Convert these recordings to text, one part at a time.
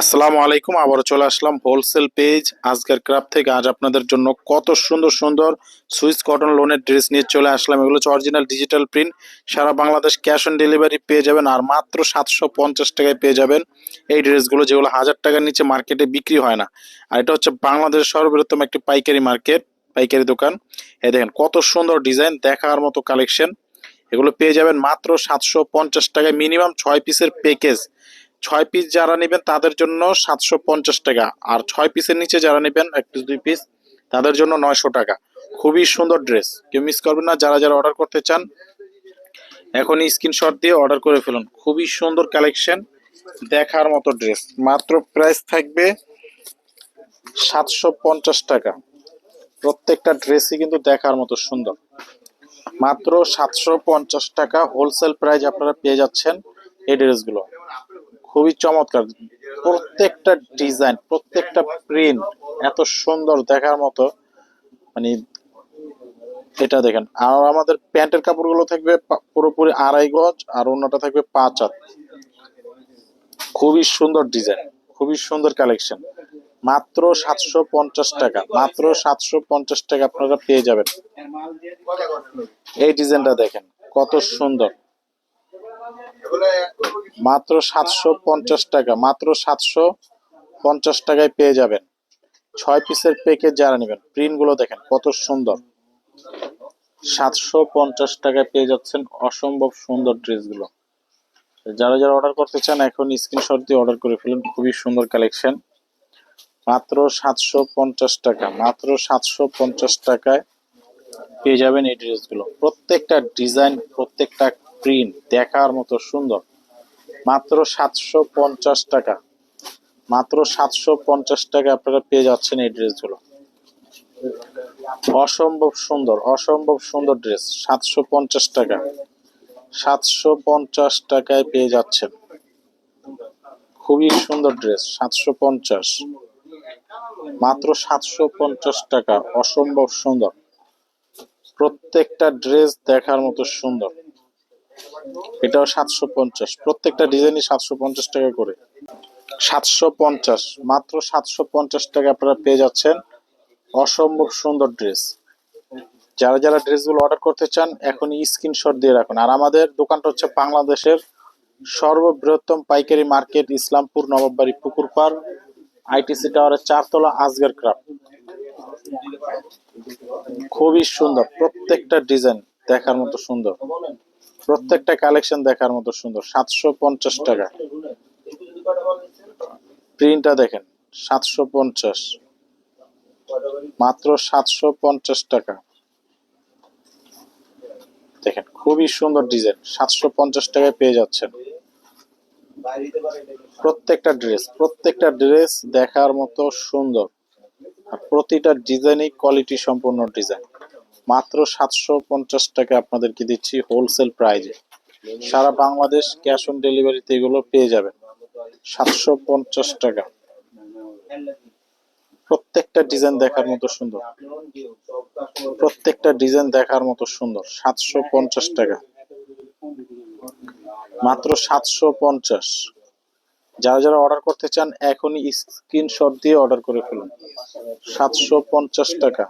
আসসালামু আলাইকুম আবারও চলে আসলাম হোলসেল পেজ আজকের ক্রাফট থেকে আজ আপনাদের জন্য কত সুন্দর সুন্দর সুইস কটন লোনের ড্রেস নিয়ে চলে আসলাম। এগুলো হচ্ছে অরিজিনাল ডিজিটাল প্রিন্ট সারা বাংলাদেশ ক্যাশ অন ডেলিভারি পেয়ে যাবেন আর মাত্র সাতশো পঞ্চাশ টাকায় পেয়ে যাবেন এই ড্রেসগুলো যেগুলো হাজার টাকার নিচে মার্কেটে বিক্রি হয় না। আর এটা হচ্ছে বাংলাদেশের সর্ববৃহত্তম একটি পাইকারি মার্কেট পাইকারি দোকান। এই দেখেন কত সুন্দর ডিজাইন দেখার মতো কালেকশন এগুলো পেয়ে যাবেন মাত্র সাতশো পঞ্চাশ টাকায় মিনিমাম ছয় পিসের প্যাকেজ ছয় পিস যারা নেবেন তাদের জন্য সাতশো পঞ্চাশ টাকা। আর ছয় পিসের নিচে যারা নেবেন, এক পিস দুই পিস তাদের জন্য নয়শো টাকা। খুবই সুন্দর ড্রেস কেউ মিস করবেন না, যারা যারা অর্ডার করতে চান এখনই স্ক্রিনশট দিয়ে অর্ডার করে ফেলুন। খুবই সুন্দর কালেকশন দেখার মতো ড্রেস মাত্র প্রাইস থাকবে সাতশো পঞ্চাশ টাকা। প্রত্যেকটা ড্রেসই কিন্তু দেখার মতো সুন্দর। মাত্র সাতশো পঞ্চাশ টাকা হোলসেল প্রাইস আপনারা পেয়ে যাচ্ছেন এই ড্রেসগুলো খুবই চমৎকার। প্রত্যেকটা ডিজাইন, প্রত্যেকটা প্রিন্ট এত সুন্দর দেখার মতো মানে এটা দেখেন। আর আমাদের প্যান্টের কাপড়গুলো থাকবে পুরোপুরি আড়াই গজ, আর অন্যটা থাকবে পাঁচ হাত। খুবই সুন্দর ডিজাইন, খুবই সুন্দর কালেকশন। মাত্র সাতশো পঞ্চাশ টাকা, মাত্র সাতশো পঞ্চাশ টাকা আপনারা পেয়ে যাবেন। এই ডিজাইনটা দেখেন, কত সুন্দর। মাত্র সাতশো পঞ্চাশ টাকা, মাত্র সাতশো পঞ্চাশ টাকায় পেয়ে যাবেন। ছয় পিসের প্যাকেজ যারা নেবেন প্রিন্টগুলো দেখেন কত সুন্দর। সাতশো পঞ্চাশ টাকায় পেয়ে যাচ্ছেন অসম্ভব সুন্দর ড্রেসগুলো। যারা যারা অর্ডার করতে চান, এখন স্ক্রিনশট দিয়ে অর্ডার করে ফেলুন, খুবই সুন্দর কালেকশন মাত্র সাতশো পঞ্চাশ টাকা, মাত্র সাতশো পঞ্চাশ টাকায় পেয়ে যাবেন এই ড্রেসগুলো। প্রত্যেকটা ডিজাইন প্রত্যেকটা প্রিন্ট দেখার মতো সুন্দর। মাত্র সাতশো পঞ্চাশ টাকা। মাত্র সাতশো পঞ্চাশ টাকা আপনারা পেয়ে যাচ্ছেন এই ড্রেসগুলো। অসম্ভব সুন্দর অসম্ভব সুন্দর ড্রেস, সাতশো পঞ্চাশ টাকা। সাতশো পঞ্চাশ টাকায় পেয়ে যাচ্ছেন। খুবই সুন্দর ড্রেস, সাতশো পঞ্চাশ। মাত্র সাতশো পঞ্চাশ টাকা, অসম্ভব সুন্দর। প্রত্যেকটা ড্রেস দেখার মতো সুন্দর। এটাও সাতশো পঞ্চাশ। প্রত্যেকটা ডিজাইনই সাতশো পঞ্চাশ টাকা করে। সাতশো পঞ্চাশ, মাত্র সাতশো পঞ্চাশ টাকা আপনারা পেয়ে যাচ্ছেন অসম্ভব সুন্দর ড্রেস। যারা যারা ড্রেসগুলো অর্ডার করতে চান এখনই স্ক্রিনশট দিয়ে রাখুন। আর আমাদের দোকানটা হচ্ছে বাংলাদেশের সর্ববৃহত্তম পাইকারি মার্কেট, ইসলামপুর, নবাববাড়ি পুকুরপাড় আইটিসি টাওয়ারের চারতলা আজগর ক্রাফট। খুবই সুন্দর, প্রত্যেকটা ডিজাইন দেখার মতো সুন্দর। প্রত্যেকটা কালেকশন দেখার মতো সুন্দর, সাতশো পঞ্চাশ টাকা। প্রিন্টটা দেখেন, সাতশো পঞ্চাশ। মাত্র সাতশো পঞ্চাশ টাকা। দেখেন, খুবই সুন্দর ডিজাইন, সাতশো পঞ্চাশ টাকায় পেয়ে যাচ্ছেন। প্রত্যেকটা ড্রেস প্রত্যেকটা ড্রেস দেখার মতো সুন্দর। আর প্রতিটা ডিজাইনই কোয়ালিটি সম্পূর্ণ ডিজাইন মাত্র সাতশো পঞ্চাশ টাকা আপনাদেরকে দিচ্ছি হোলসেল প্রাইজে সারা বাংলাদেশ ক্যাশ অন ডেলিভারিতে এগুলো পেয়ে যাবেন। সাতশো পঞ্চাশ টাকা। প্রত্যেকটা ডিজাইন দেখার মতো সুন্দর। প্রত্যেকটা ডিজাইন দেখার মতো সুন্দর। সাতশো পঞ্চাশ টাকা। মাত্র সাতশো পঞ্চাশ। যারা যারা অর্ডার করতে চান, এখনই স্ক্রিনশট দিয়ে অর্ডার করে ফেলুন। সাতশো পঞ্চাশ টাকা।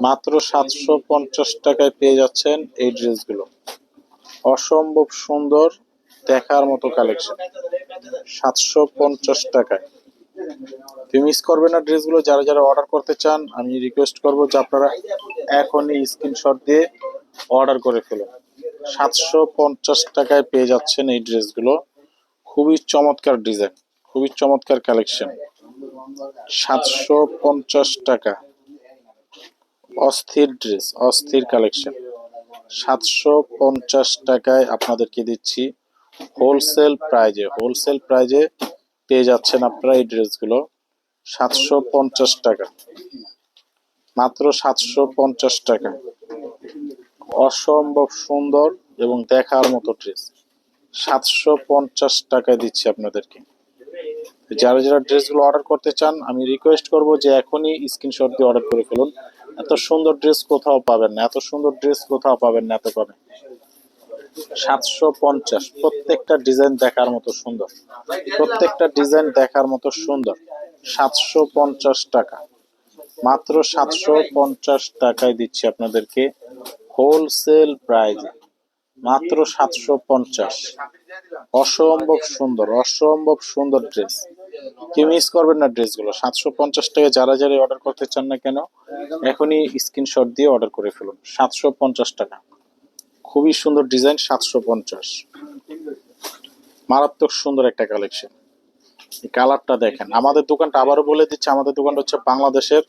মাত্র সাতশো পঞ্চাশ টাকায় পেয়ে যাচ্ছেন এই ড্রেসগুলো। অসম্ভব সুন্দর দেখার মতো কালেকশন। সাতশো পঞ্চাশ টাকায়। তুমি মিস করবে না ড্রেসগুলো, যারা যারা অর্ডার করতে চান, আমি রিকোয়েস্ট করব যে আপনারা এখনই স্ক্রিনশট দিয়ে অর্ডার করে ফেলুন। সাতশো পঞ্চাশ টাকায় পেয়ে যাচ্ছেন এই ড্রেসগুলো। খুবই চমৎকার ডিজাইন খুবই চমৎকার কালেকশন সাতশো পঞ্চাশ টাকা। অস্থির ড্রেস, অস্থির কালেকশন সাতশো পঞ্চাশ টাকায় আপনাদেরকে দিচ্ছি হোলসেল প্রাইজে হোলসেল প্রাইজে পেয়ে যাচ্ছেন আপনারা এই ড্রেসগুলো, সাতশো পঞ্চাশ টাকা। মাত্র সাতশো পঞ্চাশ টাকা। অসম্ভব সুন্দর এবং দেখার মতো ড্রেস। সাতশো পঞ্চাশ টাকায় দিচ্ছি আপনাদেরকে। যারা যারা ড্রেসগুলো অর্ডার করতে চান, আমি রিকোয়েস্ট করব যে এখনই স্ক্রিনশট দিয়ে অর্ডার করে ফেলুন। এত সুন্দর ড্রেস কোথাও পাবেন না, এত সুন্দর ড্রেস কোথাও পাবেন না এত কমে। সাতশো পঞ্চাশ, প্রত্যেকটা ডিজাইন দেখার মতো সুন্দর। প্রত্যেকটা ডিজাইন দেখার মতো সুন্দর। সাতশো পঞ্চাশ টাকা। মাত্র সাতশো পঞ্চাশ টাকায় দিচ্ছি আপনাদেরকে হোলসেল প্রাইজে মাত্র সাতশো পঞ্চাশ। অসম্ভব সুন্দর অসম্ভব সুন্দর ড্রেস কেউ মিস করবেন না ড্রেসগুলো। সাতশো পঞ্চাশ টাকা যারা যারা অর্ডার করতে চান না কেন, এখনই স্ক্রিনশট দিয়ে অর্ডার করে ফেলুন। সাতশো পঞ্চাশ টাকা। খুবই সুন্দর ডিজাইন সাতশো পঞ্চাশ। মারাত্মক সুন্দর একটা কালেকশন এই কালারটা দেখেন। আমাদের দোকানটা আবারও বলে দিচ্ছি, আমাদের দোকানটা হচ্ছে বাংলাদেশের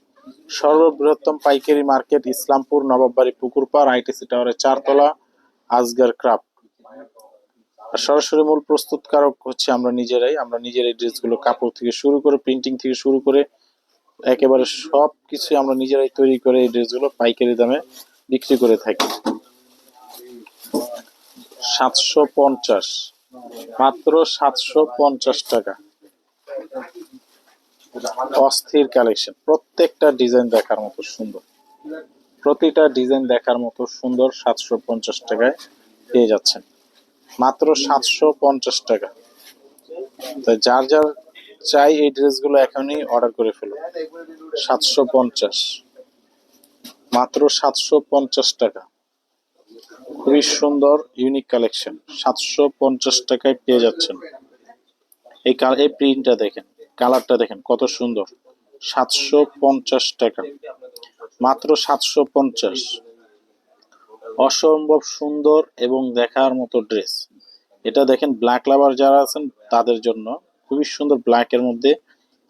সর্ববৃহত্তম পাইকারি মার্কেট, ইসলামপুর, নবাববাড়ি, পুকুরপাড়, আইটিসি টাওয়ারের চারতলা, আজগার ক্রাফট। আর সরাসরি মূল প্রস্তুতকারক হচ্ছে আমরা নিজেরাই। আমরা নিজের এই ড্রেসগুলো কাপড় থেকে শুরু করে, প্রিন্টিং থেকে শুরু করে, একেবারে সব কিছু আমরা নিজেরাই তৈরি করে এই ড্রেসগুলো পাইকারি দামে বিক্রি করে থাকি। সাতশো পঞ্চাশ। মাত্র সাতশো পঞ্চাশ টাকা। অস্থির কালেকশন। প্রত্যেকটা ডিজাইন দেখার মতো সুন্দর। প্রতিটা ডিজাইন দেখার মতো সুন্দর সাতশো পঞ্চাশ টাকায় পেয়ে যাচ্ছেন। মাত্র সাতশো পঞ্চাশ টাকা। তাই যার যার চাই এই ড্রেসগুলো এখনই অর্ডার করে ফেলুন সাতশো পঞ্চাশ। মাত্র সাতশো পঞ্চাশ টাকা। খুবই সুন্দর ইউনিক কালেকশন সাতশো পঞ্চাশ টাকায় পেয়ে যাচ্ছেন। এই এই প্রিন্টটা দেখেন কালারটা দেখেন, কত সুন্দর। সাতশো পঞ্চাশ টাকা। মাত্র সাতশো পঞ্চাশ। অসম্ভব সুন্দর এবং দেখার মতো ড্রেস। এটা দেখেন ব্ল্যাক লাভার যারা আছেন, তাদের জন্য খুবই সুন্দর ব্ল্যাকের মধ্যে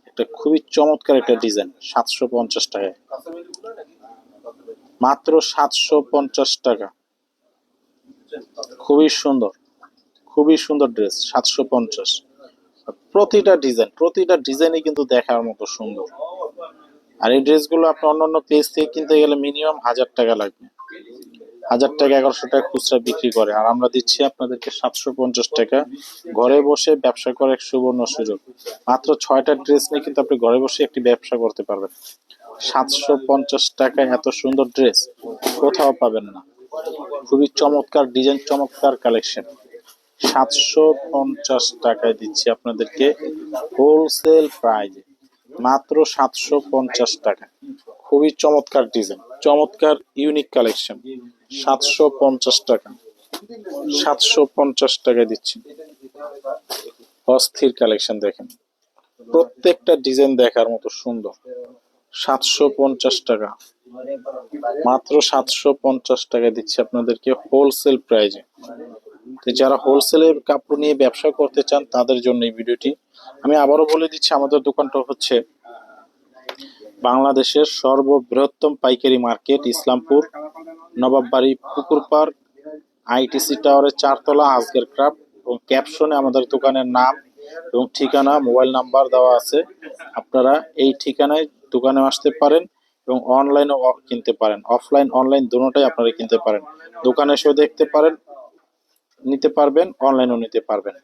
একটা খুবই চমৎকার একটা ডিজাইন সাতশো পঞ্চাশ টাকায় মাত্র সাতশো পঞ্চাশ টাকা। খুবই সুন্দর খুবই সুন্দর ড্রেস, সাতশো পঞ্চাশ। প্রতিটা ডিজাইন প্রতিটা ডিজাইনই কিন্তু দেখার মতো সুন্দর। আর এই ড্রেসগুলো আপনি অন্যান্য পেজ থেকে কিনতে গেলে মিনিমাম হাজার টাকা লাগবে। হাজার টাকা, এগারোশো টাকা খুচরা বিক্রি করে। আর আমরা দিচ্ছি আপনাদেরকে সাতশো পঞ্চাশ টাকা। ঘরে বসে ব্যবসা করার এক সুবর্ণ সুযোগ। মাত্র ছয়টা ড্রেস নিয়ে কিন্তু আপনি ঘরে বসে একটি ব্যবসা করতে পারবেন। সাতশো পঞ্চাশ টাকায় এত সুন্দর ড্রেস কোথাও পাবেন না। খুবই চমৎকার ডিজাইন, চমৎকার কালেকশন। সাতশো পঞ্চাশ টাকায় দিচ্ছি আপনাদেরকে হোলসেল প্রাইজে। মাত্র সাতশো পঞ্চাশ টাকা। খুবই চমৎকার ডিজাইন, চমৎকার, ইউনিক কালেকশন। সাতশো পঞ্চাশ টাকা। সাতশো পঞ্চাশ টাকা দিচ্ছি। অস্থির কালেকশন দেখেন। প্রত্যেকটা ডিজাইন দেখার মতো সুন্দর। সাতশো পঞ্চাশ টাকা। মাত্র সাতশো পঞ্চাশ টাকা দিচ্ছি আপনাদেরকে হোলসেল প্রাইজে যারা হোলসেলের কাপড় নিয়ে ব্যবসা করতে চান, তাদের জন্য এই ভিডিওটি। আমি আবারও বলে দিচ্ছি, আমাদের দোকানটা হচ্ছে বাংলাদেশের সর্ববৃহত্তম পাইকারি মার্কেট ইসলামপুর, নবাববাড়ি পুকুরপাড় আইটিসি টাওয়ারের চারতলা, আজকের ক্রাফট এবং ক্যাপশনে আমাদের দোকানের নাম এবং ঠিকানা, মোবাইল নাম্বার দেওয়া আছে। আপনারা এই ঠিকানায় দোকানে আসতে পারেন এবং অনলাইনেও কিনতে পারেন। অফলাইন, অনলাইন দুটোটাই আপনারা কিনতে পারেন। দোকানে এসেও দেখতে পারেন, নিতে পারবেন, অনলাইনেও নিতে পারবেন।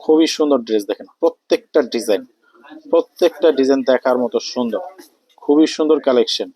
খুবই সুন্দর ড্রেস দেখেন, প্রত্যেকটা ডিজাইন। প্রত্যেকটা ডিজাইন দেখার মতো সুন্দর। খুবই সুন্দর কালেকশন